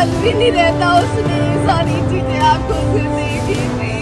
भी नहीं रहता उसने ये सारी चीजें आंखों से देखी थी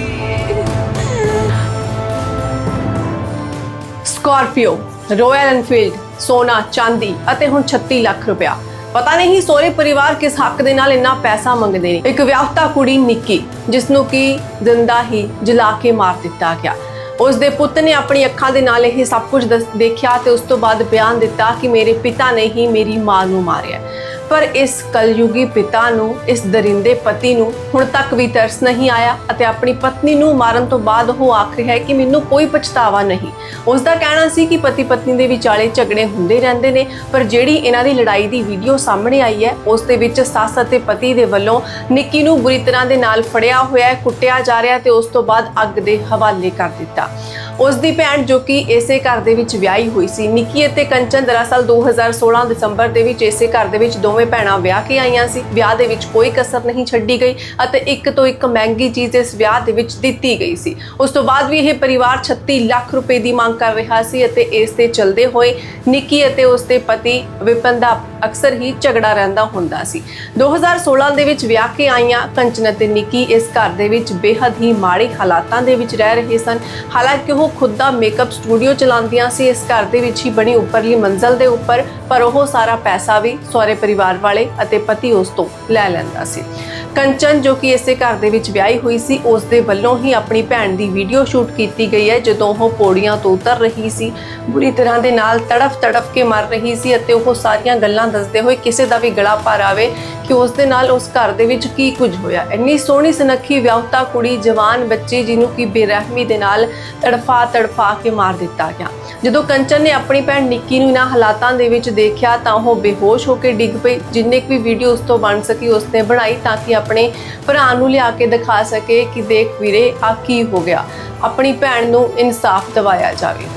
ਸਕਾਰਪੀਓ ਰਾਇਲ ਐਨਫੀਲਡ ਸੋਨਾ ਚਾਂਦੀ ਅਤੇ ਹੁਣ 36 ਲੱਖ ਰੁਪਇਆ ਪਤਾ ਨਹੀਂ ਸੋਰੇ ਪਰਿਵਾਰ ਕਿਸ ਹੱਕ ਦੇ ਨਾਲ ਇੰਨਾ ਪੈਸਾ ਮੰਗਦੇ ਨੇ ਇੱਕ ਵਿਆਹਤਾ ਕੁੜੀ ਨਿੱਕੀ ਜਿਸ ਨੂੰ ਕੀ ਜ਼ਿੰਦਾ ਹੀ ਜਲਾ ਕੇ ਮਾਰ ਦਿੱਤਾ ਗਿਆ ਉਸ ਦੇ ਪੁੱਤ ਨੇ ਆਪਣੀ ਅੱਖਾਂ ਦੇ ਨਾਲ ਇਹ ਸਭ ਕੁਝ ਦਸ- ਦੇਖਿਆ ਤੇ ਉਸ ਤੋਂ ਬਾਅਦ ਬਿਆਨ ਦਿੱਤਾ ਕਿ ਮੇਰੇ ਪਿਤਾ ਨੇ ਹੀ ਮੇਰੀ ਮਾਂ ਨੂੰ ਮਾਰਿਆ ਪਰ ਇਸ ਕਲਯੁਗੀ ਪਿਤਾ ਨੂੰ, ਇਸ ਦਰਿੰਦੇ ਪਤੀ ਨੂੰ ਹੁਣ ਤੱਕ ਵੀ ਤਰਸ ਨਹੀਂ ਆਇਆ ਅਤੇ ਆਪਣੀ ਪਤਨੀ ਨੂੰ ਮਾਰਨ ਤੋਂ ਬਾਅਦ ਉਹ ਆਖ ਰਿਹਾ ਹੈ ਕਿ ਮੈਨੂੰ ਕੋਈ ਪਛਤਾਵਾ ਨਹੀਂ। ਉਸ ਦਾ ਕਹਿਣਾ ਸੀ ਕਿ ਪਤੀ ਪਤਨੀ ਦੇ ਵਿਚਾਲੇ ਝਗੜੇ ਹੁੰਦੇ ਰਹਿੰਦੇ ਨੇ, ਪਰ ਜਿਹੜੀ ਇਹਨਾਂ ਦੀ ਲੜਾਈ ਦੀ ਵੀਡੀਓ ਸਾਹਮਣੇ ਆਈ ਹੈ, ਉਸ ਦੇ ਵਿੱਚ ਸੱਸ ਅਤੇ ਪਤੀ ਦੇ ਵੱਲੋਂ ਨਿੱਕੀ ਨੂੰ ਬੁਰੀ ਤਰ੍ਹਾਂ ਦੇ ਨਾਲ ਫੜਿਆ ਹੋਇਆ ਹੈ, ਕੁੱਟਿਆ ਜਾ ਰਿਹਾ ਹੈ ਤੇ ਉਸ ਤੋਂ ਬਾਅਦ ਅੱਗ ਦੇ ਹਵਾਲੇ ਕਰ ਦਿੱਤਾ। ਉਸ ਦੀ ਭੈਣ ਜੋ ਕਿ ਇਸੇ ਘਰ ਦੇ ਵਿੱਚ ਵਿਆਹੀ ਹੋਈ ਸੀ। ਨਿੱਕੀ ਅਤੇ ਕੰਚਨ ਦਰਅਸਲ 2016 ਦਸੰਬਰ ਦੇ ਵਿੱਚ ਇਸੇ ਘਰ ਦੇ ਵਿੱਚ ਦੋਵੇਂ ਭੈਣਾਂ ਵਿਆਹ ਕੇ ਆਈਆਂ ਸੀ। ਵਿਆਹ ਦੇ ਵਿੱਚ ਕੋਈ ਕਸਰ ਨਹੀਂ ਛੱਡੀ ਗਈ ਅਤੇ ਇੱਕ ਤੋਂ ਇੱਕ ਮਹਿੰਗੀ ਚੀਜ਼ ਇਸ ਵਿਆਹ ਦੇ ਵਿੱਚ ਦਿੱਤੀ ਗਈ ਸੀ। ਉਸ ਤੋਂ ਬਾਅਦ ਵੀ ਇਹ ਪਰਿਵਾਰ 36 ਲੱਖ ਰੁਪਏ ਦੀ ਮੰਗ ਕਰ ਰਿਹਾ ਸੀ ਅਤੇ ਇਸ ਤੇ ਚਲਦੇ ਹੋਏ ਨਿੱਕੀ ਅਤੇ ਉਸ ਦੇ ਪਤੀ ਵਿਪਨ ਦਾ ਅਕਸਰ ਹੀ ਝਗੜਾ ਰਹਿੰਦਾ ਹੁੰਦਾ ਸੀ। 2016 ਦੇ ਵਿੱਚ ਵਿਆਹ ਕੇ ਆਈਆਂ ਕੰਚਨ ਅਤੇ ਨਿੱਕੀ ਇਸ ਘਰ ਦੇ ਵਿੱਚ ਬੇहद ਹੀ ਮਾੜੇ ਹਾਲਾਤਾਂ ਦੇ ਵਿੱਚ ਰਹਿ ਰਹੇ ਸਨ। ਹਾਲਾਂਕਿ ਉਹ ਖੁਦ ਦਾ ਮੇਕਅਪ ਸਟੂਡੀਓ ਚਲਾਉਂਦੀਆਂ ਸੀ, ਇਸ ਘਰ ਦੇ ਵਿੱਚ ਹੀ ਬਣੀ ਉੱਪਰਲੀ ਮੰਜ਼ਲ ਦੇ ਉੱਪਰ, ਪਰ ਉਹ ਸਾਰਾ ਪੈਸਾ ਵੀ ਸਹੁਰੇ ਪਰਿਵਾਰ ਵਾਲੇ ਅਤੇ ਪਤੀ ਉਸ ਤੋਂ ਲੈ ਲੈਂਦਾ ਸੀ। ਕੰਚਨ, ਜੋ ਕਿ ਇਸੇ ਘਰ ਦੇ ਵਿੱਚ ਵਿਆਹੀ ਹੋਈ ਸੀ ਉਸ ਦੇ ਵੱਲੋਂ ਹੀ ਆਪਣੀ ਭੈਣ ਦੀ ਵੀਡੀਓ ਸ਼ੂਟ ਕੀਤੀ ਗਈ ਹੈ, ਜਦੋਂ ਉਹ ਪੌੜੀਆਂ ਤੋਂ ਉਤਰ ਰਹੀ ਸੀ। ਬੁਰੀ ਤਰ੍ਹਾਂ ਦੇ ਨਾਲ ਤੜਫ ਤੜਫ ਕੇ ਮਰ ਰਹੀ ਸੀ ਅਤੇ ਉਹ ਸਾਰੀਆਂ ਗੱਲਾਂ ਦੱਸਦੇ ਹੋਏ ਕਿਸੇ ਦਾ ਵੀ ਗਲਾ ਪਾਰ ਆਵੇ ਕਿ ਉਸ ਦੇ ਨਾਲ ਉਸ ਘਰ ਦੇ ਵਿੱਚ ਕੀ ਕੁਝ ਹੋਇਆ। ਇੰਨੀ ਸੋਹਣੀ ਸੁਨੱਖੀ ਵਿਆਹੁਤਾ ਕੁੜੀ, ਜਵਾਨ ਬੱਚੀ ਜਿਹਨੂੰ ਕਿ ਬੇਰਹਿਮੀ ਦੇ ਨਾਲ ਤੜਫਾ ਤੜਫਾ ਕੇ ਮਾਰ ਦਿੱਤਾ ਗਿਆ। ਜਦੋਂ ਕੰਚਨ ਨੇ ਆਪਣੀ ਭੈਣ ਨਿੱਕੀ ਨੂੰ ਇਹਨਾਂ ਹਾਲਾਤਾਂ ਦੇ ਵਿੱਚ ਦੇਖਿਆ ਤਾਂ ਉਹ ਬੇਹੋਸ਼ ਹੋ ਕੇ ਡਿੱਗ ਪਈ। ਜਿੰਨੇ ਕੁ ਵੀ ਵੀਡੀਓ ਉਸ ਤੋਂ ਬਣ ਸਕੀ ਉਸਨੇ ਬਣਾਈ ਤਾਂ ਕਿ ਆਪਣੇ ਭਰਾ ਨੂੰ ਲਿਆ ਕੇ ਦਿਖਾ ਸਕੇ ਕਿ ਦੇਖ ਵੀਰੇ ਆ ਕੀ ਹੋ ਗਿਆ? ਆਪਣੀ ਭੈਣ ਨੂੰ ਇਨਸਾਫ ਦਿਵਾਇਆ ਜਾਵੇ।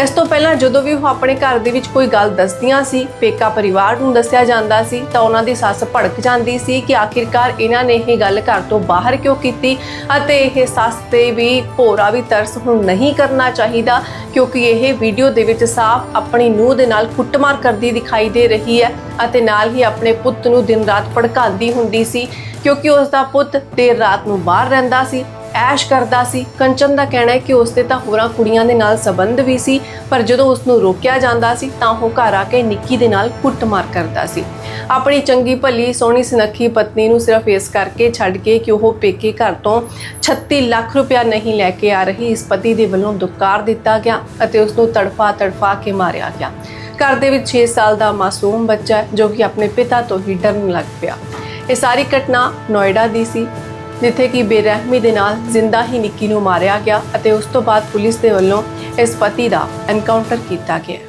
ਇਸ ਤੋਂ ਪਹਿਲਾਂ ਜਦੋਂ ਵੀ ਉਹ ਆਪਣੇ ਘਰ ਦੇ ਵਿੱਚ ਕੋਈ ਗੱਲ ਦੱਸਦੀਆਂ ਸੀ, ਪੇਕਾ ਪਰਿਵਾਰ ਨੂੰ ਦੱਸਿਆ ਜਾਂਦਾ ਸੀ, ਤਾਂ ਉਹਨਾਂ ਦੀ ਸੱਸ ਭੜਕ ਜਾਂਦੀ ਸੀ ਕਿ ਆਖਿਰਕਾਰ ਇਹਨਾਂ ਨੇ ਇਹ ਗੱਲ ਘਰ ਤੋਂ ਬਾਹਰ ਕਿਉਂ ਕੀਤੀ ਅਤੇ ਇਹ ਸੱਸ ਤੇ ਵੀ ਭੋਰਾ ਵੀ ਤਰਸ ਹੁਣ ਨਹੀਂ ਕਰਨਾ ਚਾਹੀਦਾ, ਕਿਉਂਕਿ ਇਹ ਵੀਡੀਓ ਦੇ ਵਿੱਚ ਸਾਫ਼ ਆਪਣੀ ਨੂੰਹ ਦੇ ਨਾਲ ਕੁੱਟਮਾਰ ਕਰਦੀ ਦਿਖਾਈ ਦੇ ਰਹੀ ਹੈ ਅਤੇ ਨਾਲ ਹੀ ਆਪਣੇ ਪੁੱਤ ਨੂੰ ਦਿਨ ਰਾਤ ਭੜਕਾਉਂਦੀ ਹੁੰਦੀ ਸੀ, ਕਿਉਂਕਿ ਉਸ ਦਾ ਪੁੱਤ ਦੇਰ ਰਾਤ ਨੂੰ ਬਾਹਰ ਰਹਿੰਦਾ ਸੀ। ਐਸ਼ ਕਰਦਾ ਸੀ। ਕੰਚਨ ਦਾ ਕਹਿਣਾ ਹੈ ਕਿ ਉਸ ਦੇ ਤਾਂ ਹੋਰਾਂ ਕੁੜੀਆਂ ਦੇ ਨਾਲ ਸਬੰਧ ਵੀ ਸੀ, ਪਰ ਜਦੋਂ ਉਸ ਨੂੰ ਰੋਕਿਆ ਜਾਂਦਾ ਸੀ, ਤਾਂ ਉਹ ਘਰ ਆ ਕੇ ਨਿੱਕੀ ਦੇ ਨਾਲ ਕੁੱਟਮਾਰ ਕਰਦਾ ਸੀ। ਆਪਣੀ ਚੰਗੀ ਭਲੀ, ਸੋਹਣੀ ਸੁਨੱਖੀ ਪਤਨੀ ਨੂੰ ਸਿਰਫ ਇਸ ਕਰਕੇ ਛੱਡ ਕੇ ਕਿ ਉਹ ਪੇਕੇ ਘਰ ਤੋਂ 36 ਲੱਖ ਰੁਪਇਆ ਨਹੀਂ ਲੈ ਕੇ ਆ ਰਹੀ, ਇਸ ਪਤੀ ਦੇ ਵੱਲੋਂ ਦੁਕਾਰ ਦਿੱਤਾ ਗਿਆ ਅਤੇ ਉਸ ਨੂੰ ਤੜਫਾ ਤੜਫਾ ਕੇ ਮਾਰਿਆ ਗਿਆ। ਘਰ ਦੇ ਵਿੱਚ 6 ਸਾਲ ਦਾ ਮਾਸੂਮ ਬੱਚਾ ਜੋ ਕਿ ਆਪਣੇ ਪਿਤਾ ਤੋਂ ਹੀ ਡਰਨ ਲੱਗ ਪਿਆ। ਇਹ ਸਾਰੀ ਘਟਨਾ ਨੋਇਡਾ ਦੀ ਸੀ। ਜਿੱਥੇ ਕਿ ਬੇਰਹਿਮੀ ਦੇ ਨਾਲ ਜ਼ਿੰਦਾ ਹੀ ਨਿੱਕੀ ਨੂੰ ਮਾਰਿਆ ਗਿਆ ਅਤੇ ਉਸ ਤੋਂ ਬਾਅਦ ਪੁਲਿਸ ਦੇ ਵੱਲੋਂ ਇਸ ਪਤੀ ਦਾ ਐਨਕਾਊਂਟਰ ਕੀਤਾ ਗਿਆ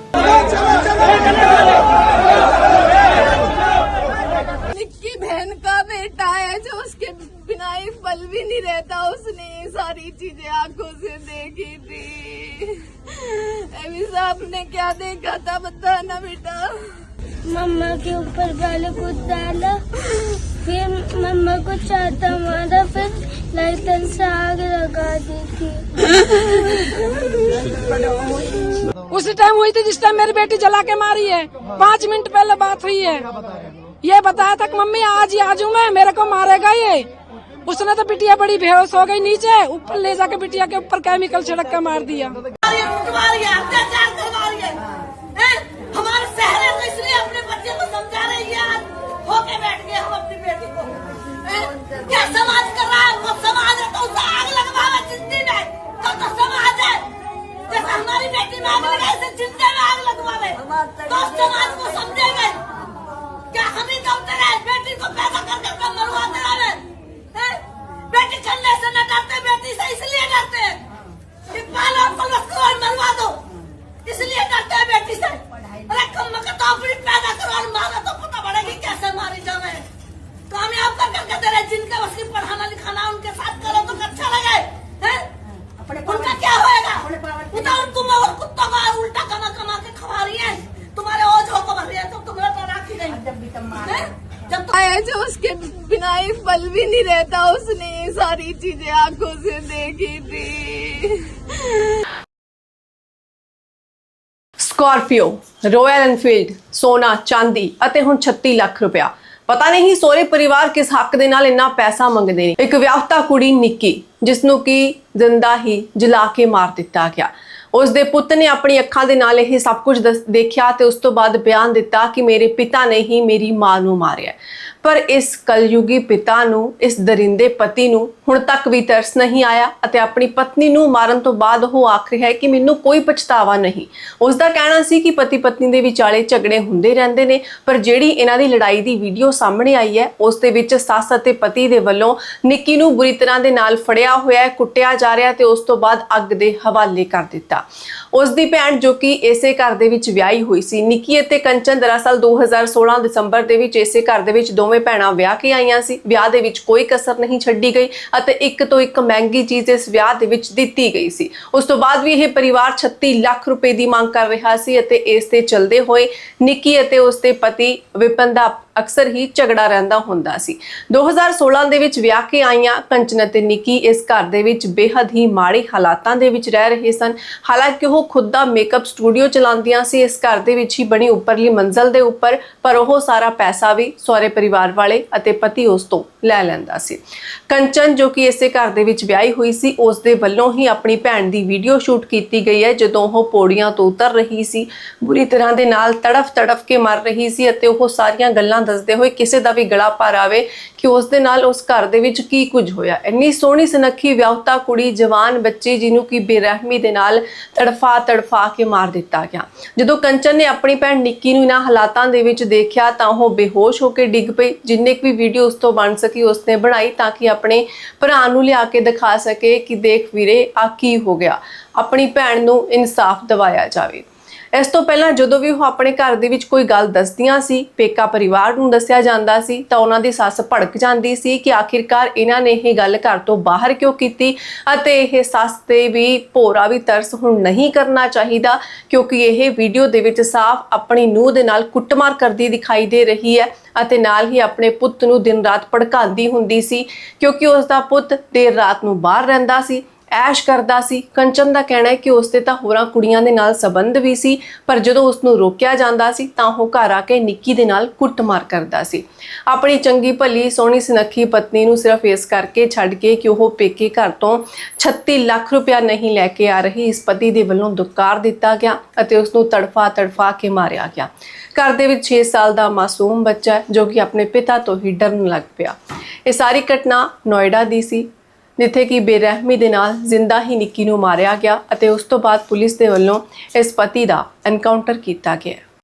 निक्की बहन का बेटा है जो उसके बिना एक पल भी नहीं रहता उसने ये सारी चीजें आंखों से देखी थी अभी साहब ने क्या देखा था बताना बेटा मम्मा के ऊपर गाले को डाला फिर मम्मा को चाहता मारा फिर लाइटर से आग लगा दी थी। उसी टाइम हुई थी जिस टाइम मेरी बेटी जला के मारी है। पाँच मिनट पहले बात हुई है। ये बताया था कि मम्मी आज ही आजू मैं मेरे को मारेगा ये। उसने तो बिटिया बड़ी बेहोश हो गई नीचे ऊपर ले जाके बिटिया के ऊपर केमिकल छिड़क के मार दिया। करवा रही अत्याचार करवा रही? हमारे शहर है तो इसलिए अपने होके बैठ गए हम अपनी बेटी को हैं? क्या समाज कर रहा है कर करके दे रहे जिनका बस की पढ़ाना लिखाना उनके साथ करो तो अच्छा लगे हैं? उनका क्या होएगा उधर तुम और कुत्तों का उल्टा कमा कमा के खवा रही है तुम्हारे ओझों को भर रही है तो तुम्हें तो राखी नहीं हैं? जब तुम है जो उसके बिना एक पल भी नहीं रहता उसने ये सारी चीजें आंखों से देखी थी ਸਕਾਰਪੀਓ ਰਾਇਲ ਐਨਫੀਲਡ ਸੋਨਾ ਚਾਂਦੀ ਅਤੇ ਹੁਣ 36 ਲੱਖ ਰੁਪਇਆ ਪਤਾ ਨਹੀਂ ਸੋਹਰੇ ਪਰਿਵਾਰ ਕਿਸ ਹੱਕ ਦੇ ਨਾਲ ਇੰਨਾ ਪੈਸਾ ਮੰਗਦੇ ਨੇ। ਇੱਕ ਵਿਆਹੁਤਾ ਕੁੜੀ ਨਿੱਕੀ ਜਿਸ ਨੂੰ ਕਿ ਜ਼ਿੰਦਾ ਹੀ ਜਲਾ ਕੇ ਮਾਰ ਦਿੱਤਾ ਗਿਆ। ਉਸ ਦੇ ਪੁੱਤ ਨੇ ਆਪਣੀ ਅੱਖਾਂ ਦੇ ਨਾਲ ਇਹ ਸਭ ਕੁਝ ਦਸ- ਦੇਖਿਆ ਤੇ ਉਸ ਤੋਂ ਬਾਅਦ ਬਿਆਨ ਦਿੱਤਾ ਕਿ ਮੇਰੇ ਪਿਤਾ ਨੇ ਹੀ ਮੇਰੀ ਮਾਂ ਨੂੰ ਮਾਰਿਆ। ਪਰ ਇਸ ਕਲਯੁਗੀ ਪਿਤਾ ਨੂੰ, ਇਸ ਦਰਿੰਦੇ ਪਤੀ ਨੂੰ ਹੁਣ ਤੱਕ ਵੀ ਤਰਸ ਨਹੀਂ ਆਇਆ ਅਤੇ ਆਪਣੀ ਪਤਨੀ ਨੂੰ ਮਾਰਨ ਤੋਂ ਬਾਅਦ ਉਹ ਆਖ ਰਿਹਾ ਹੈ ਕਿ ਮੈਨੂੰ ਕੋਈ ਪਛਤਾਵਾ ਨਹੀਂ। ਉਸ ਦਾ ਕਹਿਣਾ ਸੀ ਕਿ ਪਤੀ ਪਤਨੀ ਦੇ ਵਿਚਾਲੇ ਝਗੜੇ ਹੁੰਦੇ ਰਹਿੰਦੇ ਨੇ, ਪਰ ਜਿਹੜੀ ਇਹਨਾਂ ਦੀ ਲੜਾਈ ਦੀ ਵੀਡੀਓ ਸਾਹਮਣੇ ਆਈ ਹੈ, ਉਸ ਦੇ ਵਿੱਚ ਸੱਸ ਅਤੇ ਪਤੀ ਦੇ ਵੱਲੋਂ ਨਿੱਕੀ ਨੂੰ ਬੁਰੀ ਤਰ੍ਹਾਂ ਦੇ ਨਾਲ ਫੜਿਆ ਹੋਇਆ ਹੈ, ਕੁੱਟਿਆ ਜਾ ਰਿਹਾ ਤੇ ਉਸ ਤੋਂ ਬਾਅਦ ਅੱਗ ਦੇ ਹਵਾਲੇ ਕਰ ਦਿੱਤਾ। ਉਸ ਦੀ ਭੈਣ ਜੋ ਕਿ ਇਸੇ ਘਰ ਦੇ ਵਿੱਚ ਵਿਆਹੀ ਹੋਈ ਸੀ, ਨਿੱਕੀ ਅਤੇ ਕੰਚਨ ਦਰਅਸਲ 2016 ਦਸੰਬਰ ਦੇ ਵਿੱਚ ਇਸੇ ਘਰ ਦੇ ਵਿੱਚ ਦੋਵੇਂ ਭੈਣਾਂ ਵਿਆਹ ਕੇ ਆਈਆਂ ਸੀ। ਵਿਆਹ ਦੇ ਵਿੱਚ ਕੋਈ ਕਸਰ ਨਹੀਂ ਛੱਡੀ ਗਈ ਅਤੇ ਇੱਕ ਤੋਂ ਇੱਕ ਮਹਿੰਗੀ ਚੀਜ਼ ਇਸ ਵਿਆਹ ਦੇ ਵਿੱਚ ਦਿੱਤੀ ਗਈ ਸੀ। ਉਸ ਤੋਂ ਬਾਅਦ ਵੀ ਇਹ ਪਰਿਵਾਰ 36 ਲੱਖ ਰੁਪਏ ਦੀ ਮੰਗ ਕਰ ਰਿਹਾ ਸੀ ਅਤੇ ਇਸ ਤੇ ਚੱਲਦੇ ਹੋਏ ਨਿੱਕੀ ਅਤੇ ਉਸ ਦੇ ਪਤੀ ਵਿਪਨ ਦਾ ਅਕਸਰ ਹੀ ਝਗੜਾ ਰਹਿੰਦਾ ਹੁੰਦਾ ਸੀ। 2016 ਦੇ ਵਿੱਚ ਵਿਆਹ ਕੇ ਆਈਆਂ ਕੰਚਨ ਅਤੇ ਨਿੱਕੀ ਇਸ ਘਰ ਦੇ ਵਿੱਚ ਬੇहद ਹੀ ਮਾੜੇ ਹਾਲਾਤਾਂ ਦੇ ਵਿੱਚ ਰਹਿ ਰਹੇ ਸਨ। ਹਾਲਾਂਕਿ ਉਹ ਖੁਦ ਦਾ ਮੇਕਅਪ ਸਟੂਡੀਓ ਚਲਾਉਂਦੀਆਂ ਸੀ। ਇਸ ਘਰ ਦੇ ਵਿੱਚ ਹੀ ਬਣੀ ਉੱਪਰਲੀ ਮੰਜ਼ਲ ਦੇ ਉੱਪਰ, ਪਰ ਉਹ ਸਾਰਾ ਪੈਸਾ ਵੀ ਸਹੁਰੇ ਪਰਿਵਾਰ ਵਾਲੇ ਅਤੇ ਪਤੀ ਉਸ ਤੋਂ ਲੈ ਲੈਂਦਾ ਸੀ। ਕੰਚਨ, ਜੋ ਕਿ ਇਸੇ ਘਰ ਦੇ ਵਿੱਚ ਵਿਆਹੀ ਹੋਈ ਸੀ ਉਸ ਦੇ ਵੱਲੋਂ ਹੀ ਆਪਣੀ ਭੈਣ ਦੀ ਵੀਡੀਓ ਸ਼ੂਟ ਕੀਤੀ ਗਈ ਹੈ, ਜਦੋਂ ਉਹ ਪੌੜੀਆਂ ਤੋਂ ਉਤਰ ਰਹੀ ਸੀ। ਬੁਰੀ ਤਰ੍ਹਾਂ ਦੇ ਨਾਲ ਤੜਫ ਤੜਫ ਕੇ ਮਰ ਰਹੀ ਸੀ ਅਤੇ ਉਹ ਸਾਰੀਆਂ ਗੱਲਾਂ ਦੱਸਦੇ ਹੋਏ ਕਿਸੇ ਦਾ ਵੀ ਗਲਾ ਭਰ ਆਵੇ ਕਿ ਉਸ ਦੇ ਨਾਲ ਉਸ ਘਰ ਦੇ ਵਿੱਚ ਕੀ ਕੁਝ ਹੋਇਆ। ਇੰਨੀ ਸੋਹਣੀ ਸੁਨੱਖੀ ਵਿਆਹੁਤਾ ਕੁੜੀ, ਜਵਾਨ ਬੱਚੀ, ਜਿਹਨੂੰ ਕਿ ਬੇਰਹਿਮੀ ਦੇ ਨਾਲ ਤੜਫਾ ਤੜਫਾ ਕੇ ਮਾਰ ਦਿੱਤਾ ਗਿਆ। ਜਦੋਂ ਕੰਚਨ ਨੇ ਆਪਣੀ ਭੈਣ ਨਿੱਕੀ ਨੂੰ ਇਹਨਾਂ ਹਾਲਾਤਾਂ ਦੇ ਵਿੱਚ ਦੇਖਿਆ ਤਾਂ ਉਹ ਬੇਹੋਸ਼ ਹੋ ਕੇ ਡਿੱਗ ਪਈ ਜਿੰਨੇ ਕੁ ਵੀ ਵੀਡੀਓ ਉਸ ਤੋਂ ਬਣ ਸਕੀ, ਉਸਨੇ ਬਣਾਈ ਤਾਂ ਕਿ ਆਪਣੇ ਭਰਾ ਨੂੰ ਲਿਆ ਕੇ ਦਿਖਾ ਸਕੇ ਕਿ ਦੇਖ ਵੀਰੇ ਆ ਕੀ ਹੋ ਗਿਆ। ਆਪਣੀ ਭੈਣ ਨੂੰ ਇਨਸਾਫ ਦਿਵਾਇਆ ਜਾਵੇ। ਇਸ ਤੋਂ ਪਹਿਲਾਂ ਜਦੋਂ ਵੀ ਉਹ ਆਪਣੇ ਘਰ ਦੇ ਵਿੱਚ ਕੋਈ ਗੱਲ ਦੱਸਦੀਆਂ ਸੀ, ਪੇਕਾ ਪਰਿਵਾਰ ਨੂੰ ਦੱਸਿਆ ਜਾਂਦਾ ਸੀ, ਤਾਂ ਉਹਨਾਂ ਦੀ ਸੱਸ ਭੜਕ ਜਾਂਦੀ ਸੀ ਕਿ ਆਖਿਰਕਾਰ ਇਹਨਾਂ ਨੇ ਇਹ ਗੱਲ ਘਰ ਤੋਂ ਬਾਹਰ ਕਿਉਂ ਕੀਤੀ ਅਤੇ ਇਹ ਸੱਸ ਤੇ ਵੀ ਭੋਰਾ ਵੀ ਤਰਸ ਹੁਣ ਨਹੀਂ ਕਰਨਾ ਚਾਹੀਦਾ, ਕਿਉਂਕਿ ਇਹ ਵੀਡੀਓ ਦੇ ਵਿੱਚ ਸਾਫ਼ ਆਪਣੀ ਨੂੰਹ ਦੇ ਨਾਲ ਕੁੱਟਮਾਰ ਕਰਦੀ ਦਿਖਾਈ ਦੇ ਰਹੀ ਹੈ ਅਤੇ ਨਾਲ ਹੀ ਆਪਣੇ ਪੁੱਤ ਨੂੰ ਦਿਨ ਰਾਤ ਭੜਕਾਉਂਦੀ ਹੁੰਦੀ ਸੀ, ਕਿਉਂਕਿ ਉਸ ਦਾ ਪੁੱਤ ਦੇਰ ਰਾਤ ਨੂੰ ਬਾਹਰ ਰਹਿੰਦਾ ਸੀ। ਐਸ਼ ਕਰਦਾ ਸੀ। ਕੰਚਨ ਦਾ ਕਹਿਣਾ ਹੈ ਕਿ ਉਸ 'ਤੇ ਤਾਂ ਹੋਰਾਂ ਕੁੜੀਆਂ ਦੇ ਨਾਲ ਸਬੰਧ ਵੀ ਸੀ, ਪਰ ਜਦੋਂ ਉਸ ਨੂੰ ਰੋਕਿਆ ਜਾਂਦਾ ਸੀ, ਤਾਂ ਉਹ ਘਰ ਆ ਕੇ ਨਿੱਕੀ ਦੇ ਨਾਲ ਕੁੱਟਮਾਰ ਕਰਦਾ ਸੀ। ਆਪਣੀ ਚੰਗੀ ਭਲੀ, ਸੋਹਣੀ ਸੁਨੱਖੀ ਪਤਨੀ ਨੂੰ ਸਿਰਫ ਇਸ ਕਰਕੇ ਛੱਡ ਕੇ ਕਿ ਉਹ ਪੇਕੇ ਘਰ ਤੋਂ 36 ਲੱਖ ਰੁਪਇਆ ਨਹੀਂ ਲੈ ਕੇ ਆ ਰਹੀ, ਇਸ ਪਤੀ ਦੇ ਵੱਲੋਂ ਦੁਕਾਰ ਦਿੱਤਾ ਗਿਆ ਅਤੇ ਉਸ ਨੂੰ ਤੜਫਾ ਤੜਫਾ ਕੇ ਮਾਰਿਆ ਗਿਆ। ਘਰ ਦੇ ਵਿੱਚ 6 ਸਾਲ ਦਾ ਮਾਸੂਮ ਬੱਚਾ ਜੋ ਕਿ ਆਪਣੇ ਪਿਤਾ ਤੋਂ ਹੀ ਡਰਨ ਲੱਗ ਪਿਆ। ਇਹ ਸਾਰੀ ਘਟਨਾ ਨੋਇਡਾ ਦੀ ਸੀ। ਜਿੱਥੇ ਕਿ ਬੇਰਹਿਮੀ ਦੇ ਨਾਲ ਜ਼ਿੰਦਾ ਹੀ ਨਿੱਕੀ ਨੂੰ ਮਾਰਿਆ ਗਿਆ ਅਤੇ ਉਸ ਤੋਂ ਬਾਅਦ ਪੁਲਿਸ ਦੇ ਵੱਲੋਂ ਇਸ ਪਤੀ ਦਾ ਐਨਕਾਊਂਟਰ ਕੀਤਾ ਗਿਆ।